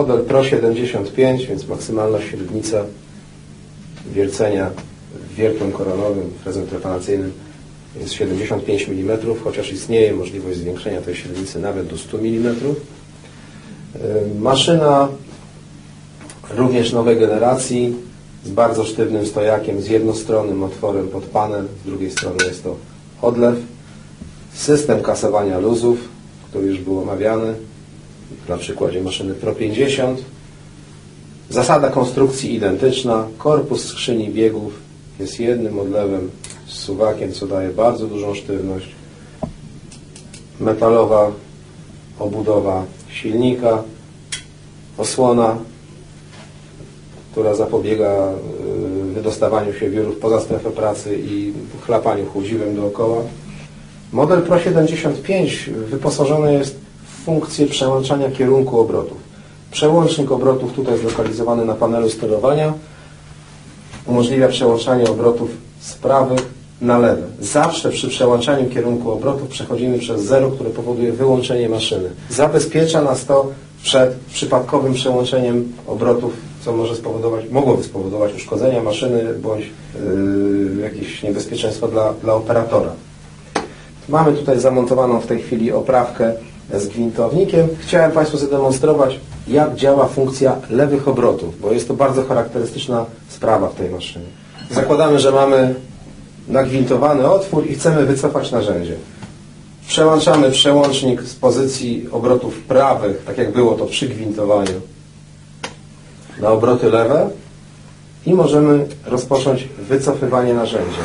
Model Pro 75, więc maksymalna średnica wiercenia wiertłem koronowym, frezem jest 75 mm, chociaż istnieje możliwość zwiększenia tej średnicy nawet do 100 mm. Maszyna również nowej generacji z bardzo sztywnym stojakiem, z jednostronnym otworem pod panel, z drugiej strony jest to odlew, system kasowania luzów, który już był omawiany na przykładzie maszyny Pro 50. Zasada konstrukcji identyczna, korpus skrzyni biegów jest jednym odlewem z suwakiem, co daje bardzo dużą sztywność. Metalowa obudowa silnika, osłona, która zapobiega y, wydostawaniu się wiórów poza strefę pracy i chlapaniu chłodziwym dookoła. Model Pro 75 wyposażony jest funkcję przełączania kierunku obrotów. Przełącznik obrotów tutaj zlokalizowany na panelu sterowania umożliwia przełączanie obrotów z prawych na lewe. Zawsze przy przełączaniu kierunku obrotów przechodzimy przez zero, które powoduje wyłączenie maszyny. Zabezpiecza nas to przed przypadkowym przełączeniem obrotów, co może spowodować, mogłoby spowodować uszkodzenia maszyny bądź yy, jakieś niebezpieczeństwo dla, dla operatora. Mamy tutaj zamontowaną w tej chwili oprawkę z gwintownikiem. Chciałem Państwu zademonstrować, jak działa funkcja lewych obrotów, bo jest to bardzo charakterystyczna sprawa w tej maszynie. Zakładamy, że mamy nagwintowany otwór i chcemy wycofać narzędzie. Przełączamy przełącznik z pozycji obrotów prawych, tak jak było to przy gwintowaniu, na obroty lewe i możemy rozpocząć wycofywanie narzędzia.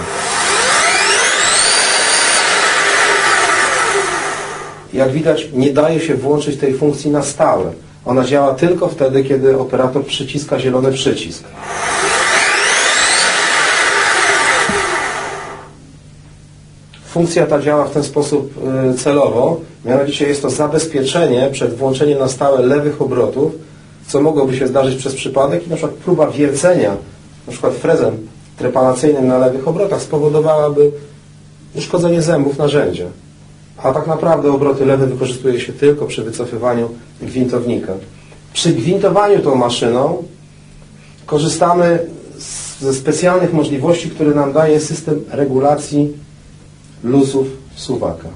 Jak widać, nie daje się włączyć tej funkcji na stałe. Ona działa tylko wtedy, kiedy operator przyciska zielony przycisk. Funkcja ta działa w ten sposób y, celowo, mianowicie jest to zabezpieczenie przed włączeniem na stałe lewych obrotów, co mogłoby się zdarzyć przez przypadek i na przykład próba wiercenia, na przykład frezem trepanacyjnym na lewych obrotach spowodowałaby uszkodzenie zębów narzędzia. A tak naprawdę obroty lewe wykorzystuje się tylko przy wycofywaniu gwintownika. Przy gwintowaniu tą maszyną korzystamy ze specjalnych możliwości, które nam daje system regulacji luzów suwaka.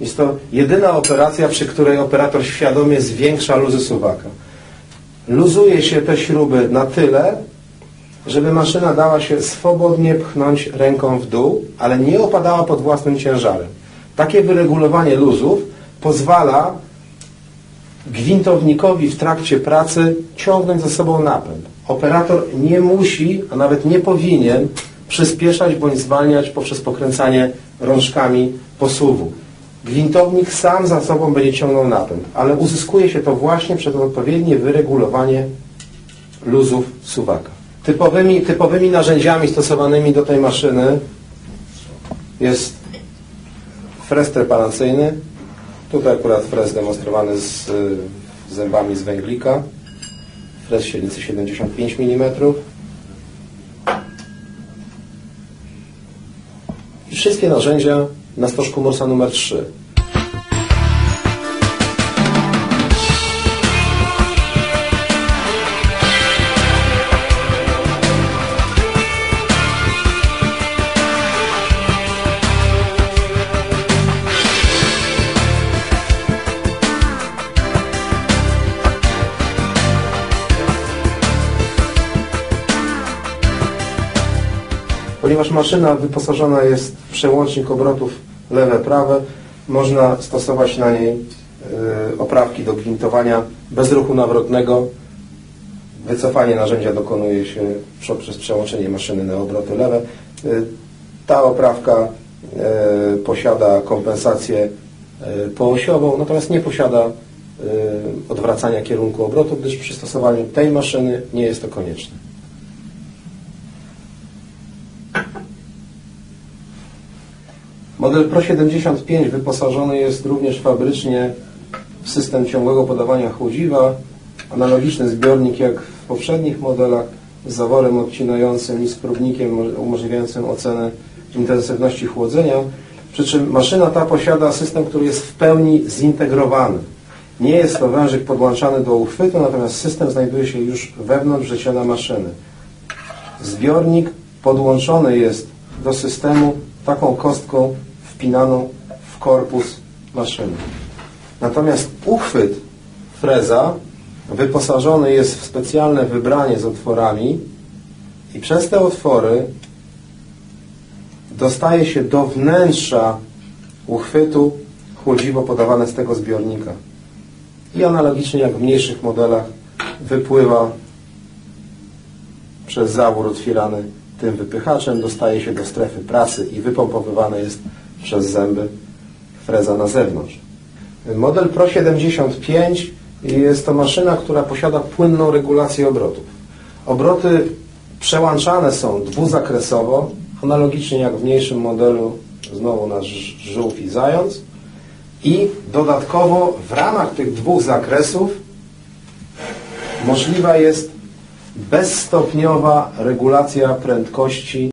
Jest to jedyna operacja, przy której operator świadomie zwiększa luzy suwaka. Luzuje się te śruby na tyle, żeby maszyna dała się swobodnie pchnąć ręką w dół, ale nie opadała pod własnym ciężarem. Takie wyregulowanie luzów pozwala gwintownikowi w trakcie pracy ciągnąć za sobą napęd. Operator nie musi, a nawet nie powinien przyspieszać bądź zwalniać poprzez pokręcanie rączkami posuwu. Gwintownik sam za sobą będzie ciągnął napęd, ale uzyskuje się to właśnie przez odpowiednie wyregulowanie luzów suwaka. Typowymi, typowymi narzędziami stosowanymi do tej maszyny jest frez trepanacyjny. Tutaj akurat frez demonstrowany z zębami z węglika. Frez średnicy 75 mm. I wszystkie narzędzia na stożku Morsa numer 3. Ponieważ maszyna wyposażona jest w przełącznik obrotów lewe-prawe, można stosować na niej y, oprawki do gwintowania bez ruchu nawrotnego. Wycofanie narzędzia dokonuje się przez przełączenie maszyny na obroty lewe. Y, ta oprawka y, posiada kompensację poosiową, natomiast nie posiada odwracania kierunku obrotu, gdyż przy stosowaniu tej maszyny nie jest to konieczne. Model Pro 75 wyposażony jest również fabrycznie w system ciągłego podawania chłodziwa, analogiczny zbiornik jak w poprzednich modelach z zaworem odcinającym i z próbnikiem umożliwiającym ocenę intensywności chłodzenia. Przy czym maszyna ta posiada system, który jest w pełni zintegrowany. Nie jest to wężyk podłączany do uchwytu, natomiast system znajduje się już wewnątrz wrzeciona maszyny. Zbiornik podłączony jest do systemu taką kostką wpinaną w korpus maszyny. Natomiast uchwyt freza wyposażony jest w specjalne wybranie z otworami i przez te otwory dostaje się do wnętrza uchwytu chłodziwo podawane z tego zbiornika. I analogicznie jak w mniejszych modelach wypływa przez zawór otwierany tym wypychaczem, dostaje się do strefy pracy i wypompowywane jest przez zęby freza na zewnątrz. Model Pro 75 jest to maszyna, która posiada płynną regulację obrotów. Obroty przełączane są dwuzakresowo, analogicznie jak w mniejszym modelu znowu nasz żółw i zając. I dodatkowo w ramach tych dwóch zakresów możliwa jest bezstopniowa regulacja prędkości